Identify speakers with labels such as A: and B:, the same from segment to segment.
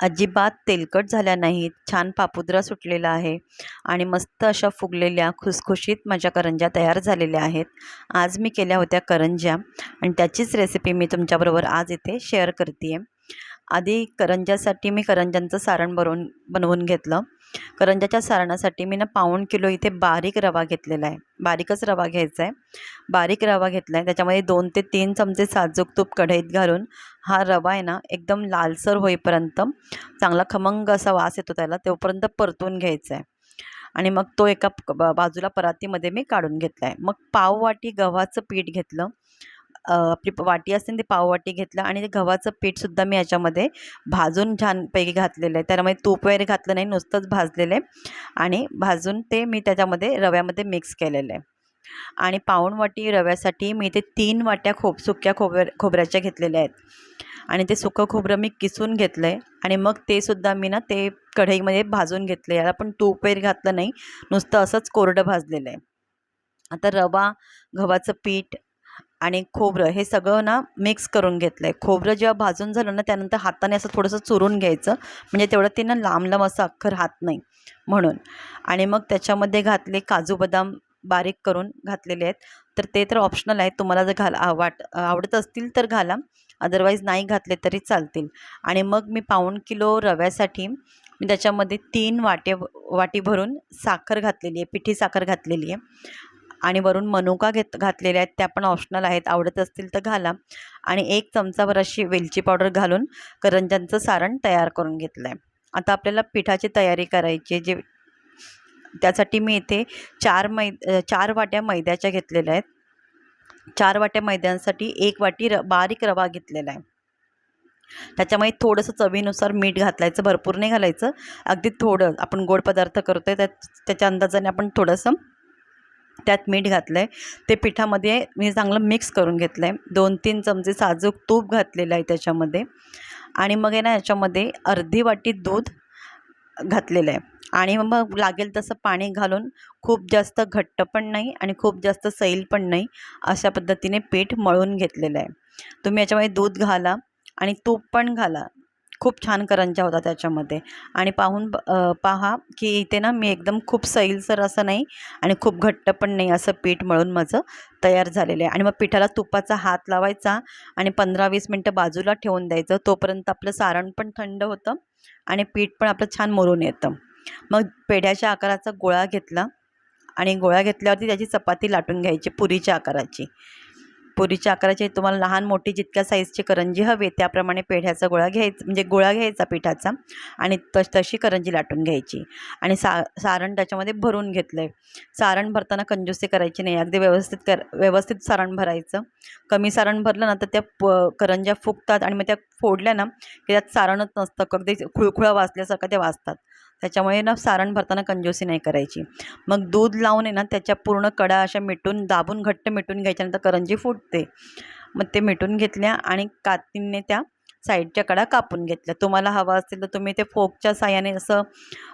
A: अजिबात तेलकट झाल्या नाहीत छान पापुद्रा सुटलेला आहे आणि मस्त अशा फुगलेल्या खुसखुशीत माझ्या करंज्या तयार झालेल्या आहेत. आज मी केल्या होत्या करंज्या आणि त्याचीच रेसिपी मी तुमच्याबरोबर आज इथे शेअर करते आहे आधी करंज्यासाठी मी करंज्यांचं सारण बनवून बनवून घेतलं. करंज्याच्या सारणासाठी मी ना पाऊण किलो इथे बारीक रवा घेतलेला आहे. बारीकच रवा घ्यायचा आहे. बारीक रवा घेतला आहे त्याच्यामध्ये दोन ते तीन चमचे साजूक तूप कढईत घालून हा रवा आहे ना एकदम लालसर होईपर्यंत चांगला खमंग असा वास येतो त्याला तोपर्यंत परतून घ्यायचा आहे. आणि मग तो एका बाजूला परातीमध्ये मी काढून घेतला आहे मग पाव वाटी गव्हाचं पीठ घेतलं. आपली वाटी असते ना ती पाववाटी घेतलं आणि ते गव्हाचं पीठसुद्धा मी याच्यामध्ये भाजून छानपैकी घातलेलं आहे. त्यामध्ये तूप वगैरे घातलं नाही नुसतंच भाजलेलं आहे. आणि भाजून ते मी त्याच्यामध्ये रव्यामध्ये मिक्स केलेलं आहे. आणि पाऊणवाटी रव्यासाठी मी ते तीन वाट्या खोब सुक्या खोबर खोबऱ्याच्या घेतलेल्या आहेत. आणि ते सुकं खोबरं मी किसून घेतलं आहे आणि मग ते सुद्धा मी ना ते कढईमध्ये भाजून घेतलं याला पण तूप वगैरे घातलं नाही नुसतं असंच कोरडं भाजलेलं आहे. आता रवा गव्हाचं पीठ आणि खोबरं हे सगळं ना मिक्स करून घेतलं आहे खोबरं जेव्हा भाजून झालं ना त्यानंतर हाताने असं थोडंसं चुरून घ्यायचं. म्हणजे तेवढं ते ना लांब लांब असं अख्खं राहत नाही म्हणून. आणि मग त्याच्यामध्ये घातले काजू बदाम बारीक करून घातलेले आहेत. तर ते तर ऑप्शनल आहेत. तुम्हाला जर घाल वाट आवडत असतील तर घाला. अदरवाईज नाही घातले तरी चालतील. आणि मग मी पाऊण किलो रव्यासाठी मी त्याच्यामध्ये तीन वाटे वाटी भरून साखर घातलेली आहे. पिठी साखर घातलेली आहे. आणि वरून मनुका घेत घातलेल्या आहेत त्या पण ऑप्शनल आहेत आवडत असतील तर घाला. आणि एक चमचाभर अशी वेलची पावडर घालून करंज्यांचं सारण तयार करून घेतलं आहे आता आपल्याला पिठाची तयारी करायची जे त्यासाठी मी इथे चार मै चार वाट्या मैद्याच्या घेतलेल्या आहेत. चार वाट्या मैद्यांसाठी एक वाटी र बारीक रवा घेतलेला आहे. त्याच्यामध्ये थोडंसं चवीनुसार मीठ घातलायचं भरपूर नाही घालायचं. अगदी थोडं आपण गोड पदार्थ करतो आहे त्या त्याच्या अंदाजाने आपण थोडंसं त्यात मीठ घातलं आहे ते पिठामध्ये मी चांगलं मिक्स करून घेतलं आहे दोन तीन चमचे साजूक तूप घातलेलं आहे त्याच्यामध्ये. आणि मग आहे ना याच्यामध्ये अर्धी वाटी दूध घातलेलं आहे. आणि मग लागेल तसं पाणी घालून खूप जास्त घट्ट पण नाही आणि खूप जास्त सैल पण नाही अशा पद्धतीने पीठ मळून घेतलेलं आहे. तुम्ही याच्यामध्ये दूध घाला आणि तूप पण घाला. खूप छान करंजा होता त्याच्यामध्ये. आणि पाहून ब- पहा की इथे ना मी एकदम खूप सैलसर असं नाही आणि खूप घट्ट पण नाही असं पीठ मळून माझं तयार झालेलं आहे. आणि मग पिठाला तुपाचा हात लावायचा आणि पंधरा वीस मिनटं बाजूला ठेवून द्यायचं. तोपर्यंत आपलं सारण पण थंड होतं आणि पीठ पण आपलं छान मरून येतं. मग पेढ्याच्या आकाराचा गोळा घेतला आणि गोळा घेतल्यावरती त्याची चपाती लाटून घ्यायची पुरीच्या आकाराची. पुरीच्या आकाराची तुम्हाला लहान मोठी जितक्या साईजची करंजी हवी त्याप्रमाणे पेढ्याचा गोळा घ्यायचा म्हणजे गोळा घ्यायचा पिठाचा आणि तश तशी करंजी लाटून घ्यायची. आणि सा सारण त्याच्यामध्ये भरून घेतलं आहे सारण भरताना कंजूसी करायची नाही. अगदी व्यवस्थित कर व्यवस्थित सारण भरायचं. कमी सारण भरलं ना तर त्या प करंज्या फुगतात आणि मग त्या फोडल्या ना की त्यात सारणच नसतं. अगदी खुळखुळा वाचल्यासारखं त्या वाचतात त्याच्यामुळे ना सारण भरताना कंजोसी नाही करायची. मग दूध लावून आहे ना त्याच्या पूर्ण कडा अशा मिटून दाबून घट्ट मिटून घ्यायच्यानंतर करंजी फुटते. मग ते मिटून घेतल्या आणि कातीने त्या साईडच्या कडा कापून घेतल्या. तुम्हाला हवं असेल तर तुम्ही ते फोकच्या साह्याने असं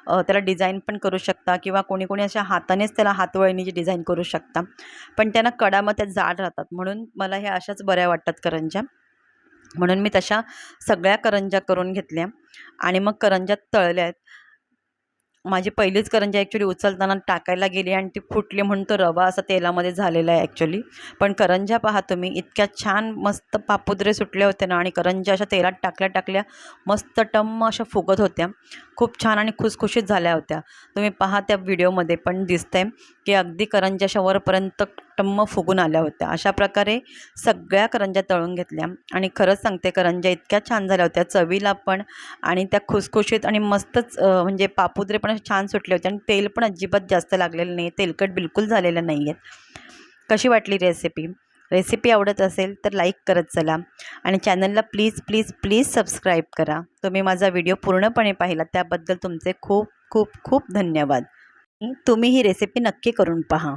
A: त्याला डिझाईन पण करू शकता किंवा कोणी कोणी अशा हातानेच त्याला हातवळणीची डिझाईन करू शकता. पण त्यांना कडा मग त्या जाड राहतात. म्हणून मला ह्या अशाच बऱ्या वाटतात करंज्या. म्हणून मी तशा सगळ्या करंज्या करून घेतल्या आणि मग करंज्या तळल्या आहेत. माझी पहिलीच करंजी ॲक्च्युली उचलताना टाकायला गेली आणि ती फुटली म्हणून तो रवा असा तेलामध्ये झालेला आहे ॲक्च्युली पण करंज्या पहा तुम्ही इतक्या छान मस्त पापुद्रे सुटले होते ना आणि करंज्या अशा तेलात टाकल्या टाकल्या मस्त टम्म अशा फुगत होत्या. खूप छान आणि खुसखुशीत झाल्या होत्या. तुम्ही पहा त्या व्हिडिओमध्ये पण दिसतंय की अगदी करंज्या वरपर्यंत टम्म फुगून आल्या होत्या. अशा प्रकारे सगळ्या करंज्या तळून घेतल्या. आणि खरंच सांगते करंज्या इतक्या छान झाल्या होत्या. चवीला पण आणि त्या खुसखुशीत आणि मस्तच म्हणजे पापुद्रे पण छान सुटले होते आणि तेल पण अजिबात जास्त लागलेलं नाही. तेलकट बिलकुल झालेलं नाही आहेत कशी वाटली रेसिपी रेसिपी आवडत असेल तर लाईक करत चला. आणि चॅनलला प्लीज प्लीज प्लीज सबस्क्राईब करा. तुम्ही माझा व्हिडिओ पूर्णपणे पाहिला त्याबद्दल तुमचे खूप खूप खूप धन्यवाद. तुम्ही ही रेसिपी नक्की करून पहा.